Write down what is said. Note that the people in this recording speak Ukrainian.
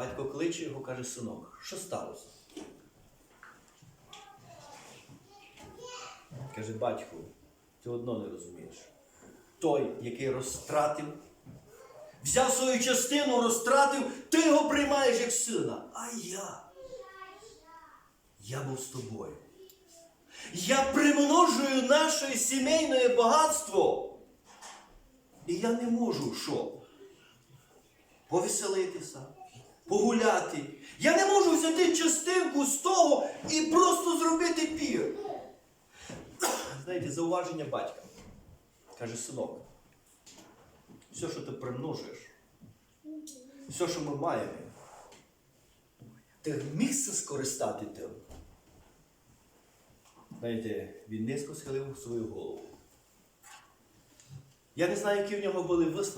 Батько кличе його, каже, синок, що сталося? Каже, батько, ти одно не розумієш. Той, який розтратив, взяв свою частину, розтратив, ти його приймаєш як сина. А я. Я був з тобою. Я примножую наше сімейне багатство. І я не можу що? Повеселитися, погуляти. Я не можу взяти частинку з того і просто зробити пір. Знаєте, зауваження батька. Каже, синок, все, що ти примножуєш, все, що ми маємо, ти міг це скористати тим. Знаєте, він низько схилив свою голову. Я не знаю, які в нього були висновки.